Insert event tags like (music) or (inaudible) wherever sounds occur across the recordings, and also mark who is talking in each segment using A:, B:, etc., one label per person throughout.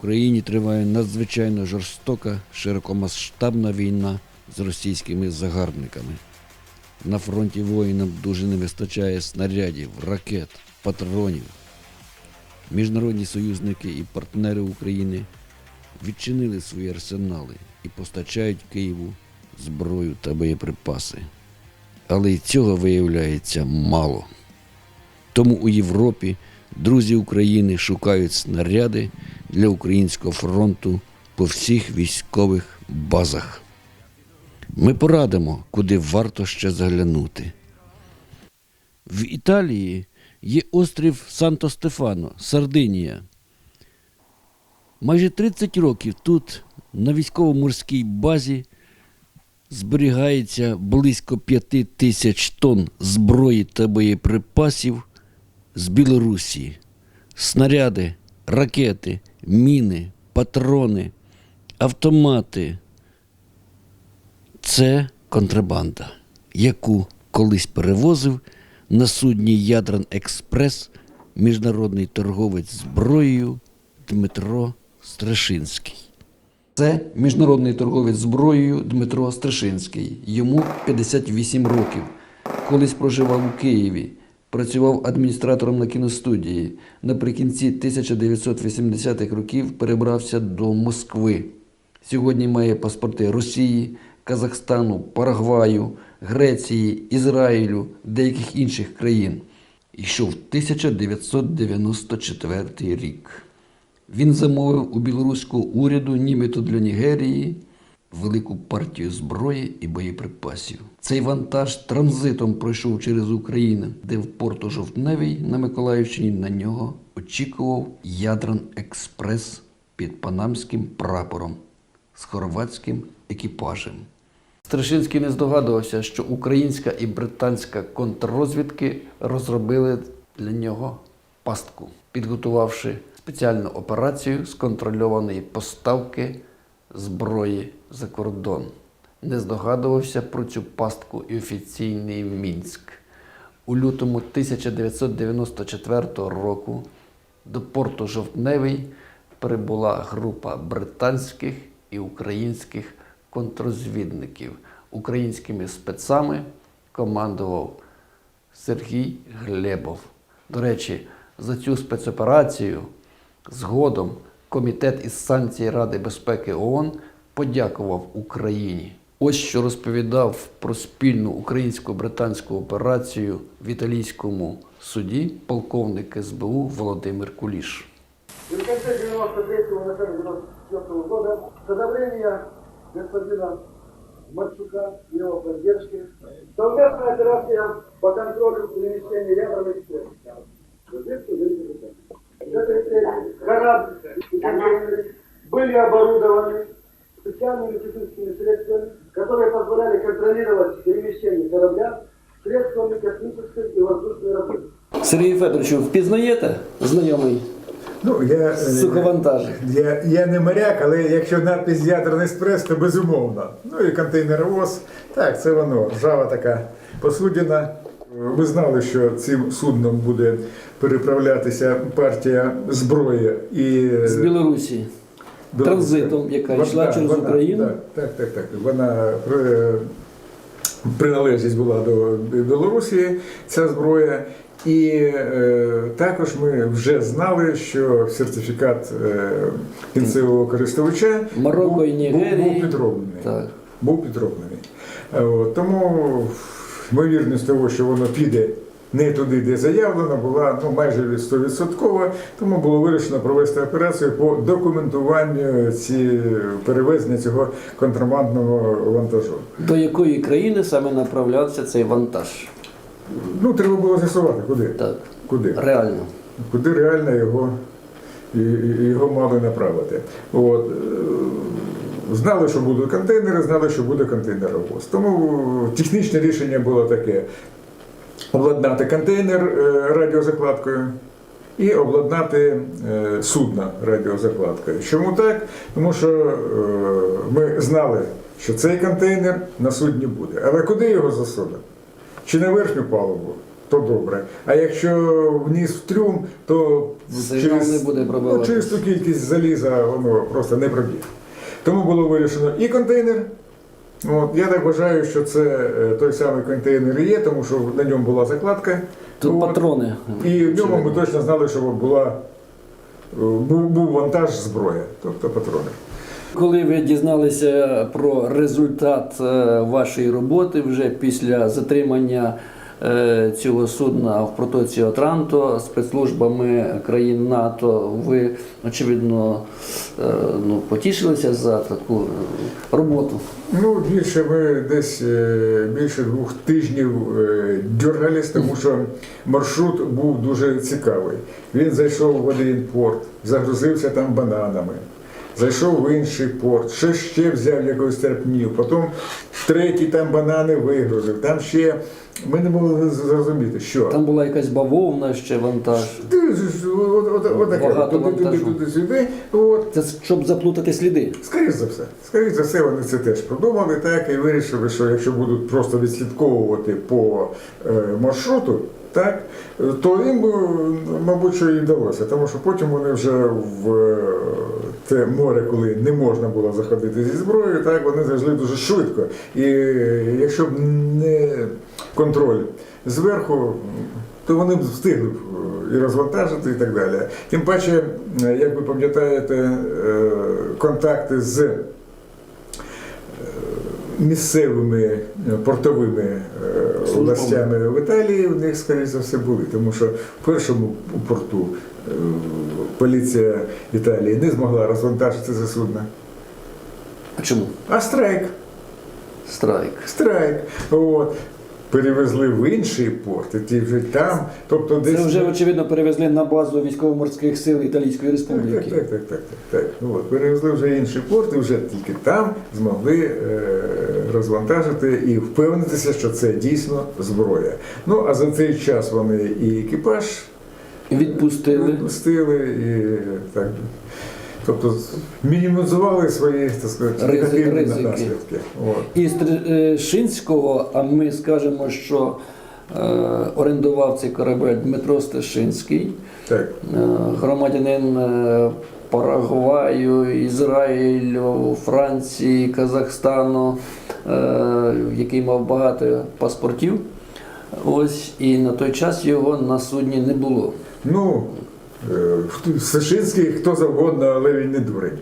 A: Україні триває надзвичайно жорстока, широкомасштабна війна з російськими загарбниками. На фронті воїнам дуже не вистачає снарядів, ракет, патронів. Міжнародні союзники і партнери України відчинили свої арсенали і постачають Києву зброю та боєприпаси. Але й цього виявляється мало. Тому у Європі друзі України шукають снаряди для українського фронту по всіх військових базах. Ми порадимо, куди варто ще заглянути. В Італії є острів Санто-Стефано, Сардинія. Майже 30 років тут, на військово-морській базі, зберігається близько 5 тисяч тонн зброї та боєприпасів з Білорусі. Снаряди, ракети, міни, патрони, автомати. Це контрабанда, яку колись перевозив на судні Ядран Експрес міжнародний торговець зброєю Дмитро Страшинський. Це міжнародний торговець зброєю Дмитро Страшинський. Йому 58 років. Колись проживав у Києві, працював адміністратором на кіностудії. Наприкінці 1980-х років перебрався до Москви. Сьогодні має паспорти Росії, Казахстану, Парагваю, Греції, Ізраїлю, деяких інших країн. Йшов 1994 рік. Він замовив у білоруського уряду, нібито для Нігерії, велику партію зброї і боєприпасів. Цей вантаж транзитом пройшов через Україну, де в порту Жовтневій на Миколаївщині на нього очікував Ядран Експрес під панамським прапором з хорватським екіпажем. Страшинський не здогадувався, що українська і британська контррозвідки розробили для нього пастку, підготувавши спеціальну операцію з контрольованої поставки зброї за кордон. Не здогадувався про цю пастку і офіційний Мінськ. У лютому 1994 року до порту Жовтневий прибула група британських і українських контррозвідників. Українськими спецами командував Сергій Глебов. До речі, за цю спецоперацію згодом Комітет із санкцій Ради безпеки ООН подякував Україні. Ось що розповідав про спільну українсько-британську операцію в італійському суді полковник СБУ Володимир Куліш.
B: И в конце 93-го, начале 94 года с одобрения господина Марчука и его поддержки совместная операция по контролю перемещения ядерных средств. Корабль и контейнеры были оборудованы специальными техническими средствами, которые позволяли контролировать перемещение корабля средствами космической и воздушной работы.
A: Сергій Федоровичу, впізнаєте знайомий
C: Ну, я, е,
A: суховантажик?
C: я, я не моряк, але якщо надпись Ядерний експрес, то безумовно. Ну і контейнеровоз, так, це воно. Ржава така посудина. Ми знали, що цим судном буде переправлятися партія зброї і
A: З Білорусі. Транзитом, яка йшла через
C: вона-
A: Україну.
C: Так, так, так. Вона е, приналежність була до Білорусі, ця зброя. І е, також ми вже знали, що сертифікат е, кінцевого користувача
A: Марокко
C: був,
A: і Нігерії.
C: був, був підроблений.
A: Так.
C: Був підроблений. Е, тому ймовірність того, що воно піде не туди, де заявлено, була ну, майже 100%, тому було вирішено провести операцію по документуванню ці, перевезення цього контрабандного вантажу.
A: До якої країни саме направлявся цей вантаж?
C: Ну, треба було з'ясувати, куди.
A: Так,
C: Куди?
A: реально.
C: Куди реально його, його мали направити. От. е, Знали, що будуть контейнери, знали, що буде контейнеровоз. Тому технічне рішення було таке: обладнати контейнер е, радіозакладкою і обладнати е, судно радіозакладкою. Чому так? Тому що е, ми знали, що цей контейнер на судні буде. Але куди його засунути? Чи на верхню палубу, то добре. А якщо вниз в трюм, то
A: Сигнал не буде
C: ну, через ту кількість заліза воно просто не проб'є. Тому було вирішено і контейнер. От, я так вважаю, що це е, той самий контейнер і є, тому що на ньому була закладка.
A: Тут
C: От.
A: патрони.
C: І в ньому ми точно знали, що була, е, був, був вантаж зброя, тобто патрони.
A: Коли ви дізналися про результат е, вашої роботи вже після затримання цього судна в протоці Отранто спецслужбами країн НАТО, ви очевидно е, ну, потішилися за таку е, роботу.
C: Ну, більше ми десь е, більше двох тижнів е, дергались, тому що маршрут був дуже цікавий. Він зайшов в один порт, загрузився там бананами. Зайшов в інший порт, ще ще взяв якогось терпнів, потім третій там банани вигрузив. Там ще ми не могли зрозуміти, що.
A: Там була якась бавовна, ще вантаж.
C: Ти сюди.
A: Це щоб заплутати сліди.
C: Скоріше за все, скоріше за все, вони це теж продумали так і вирішили, що якщо будуть просто відслідковувати по е, маршруту, так, то їм, мабуть, що і вдалося, тому що потім вони вже в е, те море, коли не можна було заходити зі зброєю, так, вони зайшли дуже швидко. І якщо б не контроль зверху, то вони б встигли б е, і розвантажити і так далі. Тим паче, е, як ви пам'ятаєте, контакти з місцевими е, портовими е,
A: Службами.
C: областями в Італії в них, скоріше за все, були. Тому що в першому порту е, поліція Італії не змогла розвантажити це судно.
A: А чому?
C: А страйк.
A: Страйк.
C: Страйк. От. Перевезли в інший порт, і ті вже там. Тобто десь.
A: Це вже очевидно перевезли на базу військово-морських сил Італійської
C: Так,
A: Республіки.
C: так, так, так, так, так. Ну, От, перевезли вже інший порт і вже тільки там змогли е, розвантажити і впевнитися, що це дійсно зброя. Ну а за цей час вони і екіпаж
A: Відпустили.
C: відпустили, і так. Тобто мінімізували свої так сказати, негативні
A: ризики.
C: наслідки. От.
A: І з Шинського, а ми скажемо, що е, орендував цей корабель Дмитро Стешинський,
C: Так.
A: е, громадянин е, Парагваю, Ізраїлю, Франції, Казахстану, е, який мав багато паспортів. Ось і на той час його на судні не було.
C: Ну, е, Сашинський хто завгодно, але він не дурень.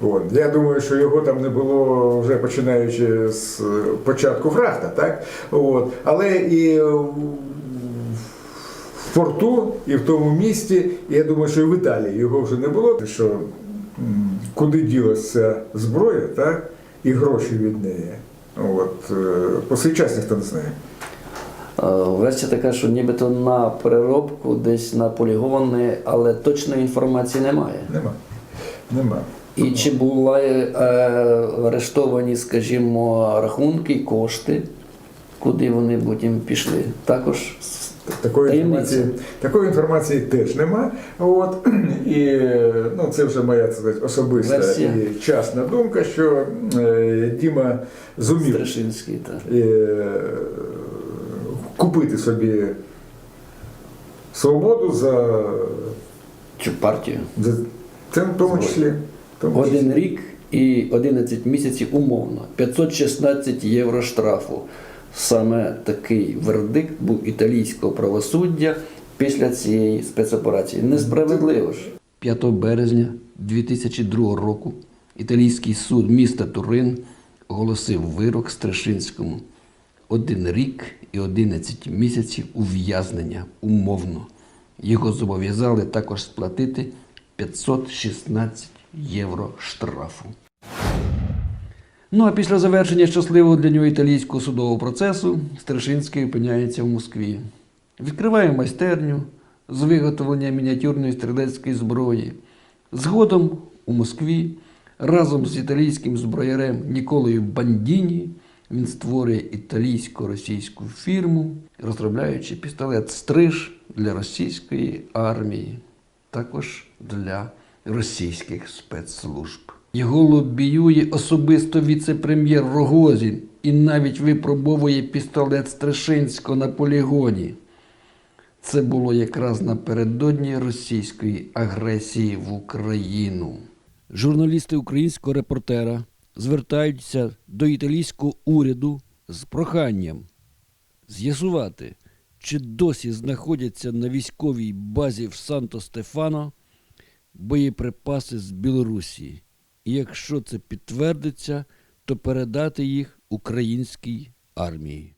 C: От. Я думаю, що його там не було вже починаючи з е, початку фрахта, так? От. Але і в порту, і в тому місті, і я думаю, що і в Італії його вже не було. Що куди ділася зброя, так? І гроші від неї. От. е, По цей час ніхто не знає.
A: Е, Версія така, що нібито на переробку, десь на полігони, але точної інформації немає.
C: Нема. Нема.
A: І чи були е, арештовані, скажімо, рахунки, кошти, куди вони потім пішли? Також
C: Такої
A: Таємниця.
C: інформації, такої інформації теж нема. От, (clears throat) і ну, це вже моя сказати, особиста
A: Версія.
C: і частна думка, що е, Діма зумів.
A: Так.
C: е, купити собі свободу за,
A: Цю партію.
C: за це в тому тому числі.
A: Один рік і 11 місяців умовно. 516 євро штрафу. Саме такий вердикт був італійського правосуддя після цієї спецоперації. Несправедливо ж. 5 березня 2002 року італійський суд міста Турин оголосив вирок Стрешинському. Один рік і 11 місяців ув'язнення умовно. Його зобов'язали також сплатити 516 євро штрафу. Ну а після завершення щасливого для нього італійського судового процесу Стришинський опиняється в Москві. Відкриває майстерню з виготовлення мініатюрної стрілецької зброї. Згодом у Москві разом з італійським зброярем Ніколою Бандіні він створює італійсько-російську фірму, розробляючи пістолет Стриж для російської армії, також для російських спецслужб. Його лобіює особисто віце-прем'єр Рогозін і навіть випробовує пістолет Стришинського на полігоні. Це було якраз напередодні російської агресії в Україну. Журналісти українського репортера звертаються до італійського уряду з проханням з'ясувати, чи досі знаходяться на військовій базі в Санто-Стефано боєприпаси з Білорусі. І якщо це підтвердиться, то передати їх українській армії.